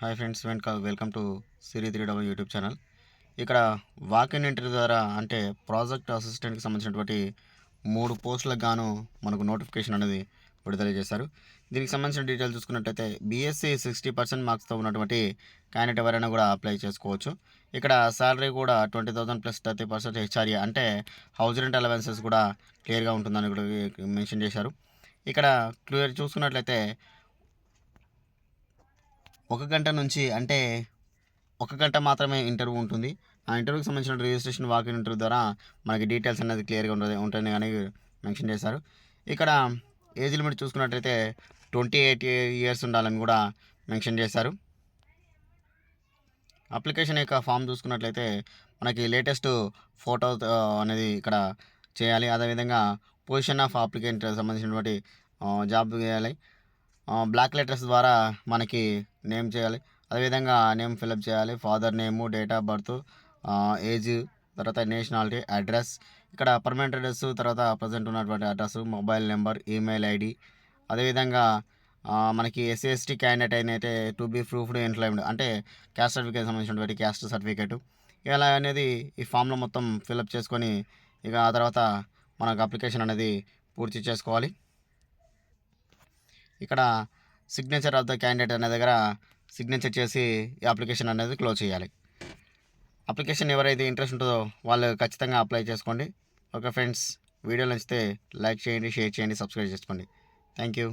Hi friends welcome welcome to Siri three double YouTube channel. ఇక్కడ walk in interview ద్వారా అంటే project అసిస్టెంట్కి సంబంధించినటువంటి మూడు పోస్టులకు గాను మనకు నోటిఫికేషన్ అనేది విడుదల చేశారు. దీనికి సంబంధించిన డీటెయిల్స్ చూసుకున్నట్టయితే బీఎస్సీ సిక్స్టీ పర్సెంట్ మార్క్స్తో ఉన్నటువంటి క్యాండిడేట్ ఎవరైనా కూడా అప్లై చేసుకోవచ్చు. ఇక్కడ శాలరీ కూడా twenty thousand plus thirty percent HRA అంటే హౌస్ రెంట్ అలవెన్సెస్ కూడా క్లియర్గా ఉంటుందని కూడా మెన్షన్ చేశారు. ఇక్కడ క్లియర్ చూసుకున్నట్లయితే ఒక గంట నుంచి అంటే ఒక గంట మాత్రమే ఇంటర్వ్యూ ఉంటుంది. ఆ ఇంటర్వ్యూకి సంబంధించిన రిజిస్ట్రేషన్ వాకిన్ ఇంటర్వ్యూ ద్వారా మనకి డీటెయిల్స్ అనేది క్లియర్గా ఉంటుంది ఉంటుంది అని మెన్షన్ చేశారు ఇక్కడ ఏజ్ లిమిట్ చూసుకున్నట్లయితే ట్వంటీ ఎయిట్ ఇయర్స్ ఉండాలని కూడా మెన్షన్ చేశారు అప్లికేషన్ యొక్క ఫామ్ చూసుకున్నట్లయితే మనకి లేటెస్ట్ ఫోటో అనేది ఇక్కడ చేయాలి. అదేవిధంగా పొజిషన్ ఆఫ్ అప్లికెంట్ సంబంధించినటువంటి జాబ్ చేయాలి. బ్లాక్ లెటర్స్ ద్వారా మనకి నేమ్ చేయాలి. అదేవిధంగా నేమ్ ఫిలప్ చేయాలి. Father name date of birth age తర్వాత నేషనాలిటీ అడ్రస్ ఇక్కడ పర్మనెంట్ అడ్రస్ తర్వాత ప్రజెంట్ ఉన్నటువంటి address mobile number email ID అదేవిధంగా మనకి ఎస్సీ ఎస్టీ క్యాండిడేట్ అయినైతే టు బీ ప్రూఫ్డ్ ఎంప్లాయ్మెంట్ అంటే క్యాస్ట్ సర్టిఫికేట్ సంబంధించినటువంటి క్యాస్ట్ సర్టిఫికేట్ ఇలా అనేది ఈ ఫామ్లో మొత్తం ఫిలప్ చేసుకొని ఇక ఆ తర్వాత మనకు అప్లికేషన్ అనేది పూర్తి చేసుకోవాలి. ఇక్కడ సిగ్నేచర్ ఆఫ్ ద క్యాండిడేట్ అనే దగ్గర సిగ్నేచర్ చేసి ఈ అప్లికేషన్ అనేది క్లోజ్ చేయాలి. అప్లికేషన్ ఎవరైతే ఇంట్రెస్ట్ ఉంటుందో వాళ్ళు ఖచ్చితంగా అప్లై చేసుకోండి. ఓకే ఫ్రెండ్స్ వీడియో నచ్చితే లైక్ చేయండి షేర్ చేయండి సబ్స్క్రైబ్ చేసుకోండి. Thank you